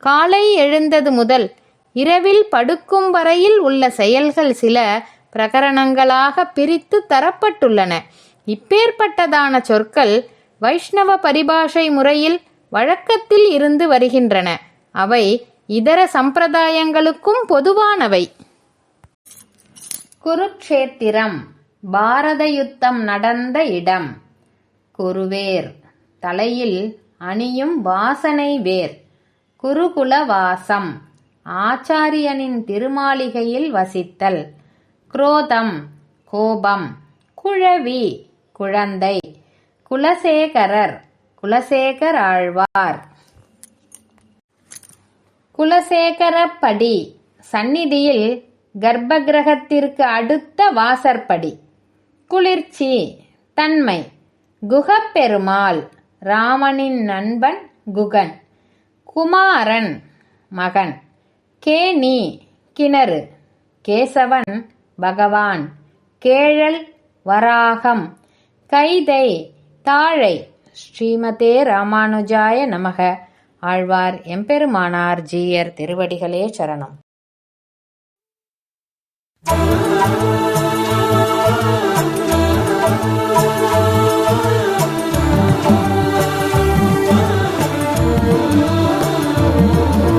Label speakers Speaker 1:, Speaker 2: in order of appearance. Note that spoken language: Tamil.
Speaker 1: காலை எழுந்தது முதல் இரவில் படுக்கும் வரையில் உள்ள செயல்கள் சில பிரகரணங்களாக பிரித்து தரப்பட்டுள்ளன. இப்பேற்பட்டதான சொற்கள் வைஷ்ணவ பரிபாஷை முறையில் வழக்கத்தில் இருந்து வருகின்றன. அவை இதர சம்பிரதாயங்களுக்கும் பொதுவானவை. குருக்ஷேத்திரம் பாரத யுத்தம் நடந்த இடம். குருவேர் தலையில் அணியும் வாசனை வேர். குருகுலவாசம். ஆச்சாரியனின் திருமாளிகையில் வசித்தல். குரோதம் கோபம் குழவி குழந்தை குலசேகரர் குலசேகர் ஆழ்வார். குலசேகரப்படி சந்நிதியில் கர்ப்பகிரகத்திற்கு அடுத்த வாசற்படி. குளிர்ச்சி தன்மை குகப்பெருமாள் ராமனின் நண்பன் குகன். குமாரன் மகன். கேணி கிணறு. கேசவன் பகவான். கேழல் வராகம். கைதை தாழை. ஸ்ரீமதே ராமானுஜாய நமக. ஆழ்வார் எம்பெருமானார் ஜீயர் திருவடிகளே சரணம். Oh.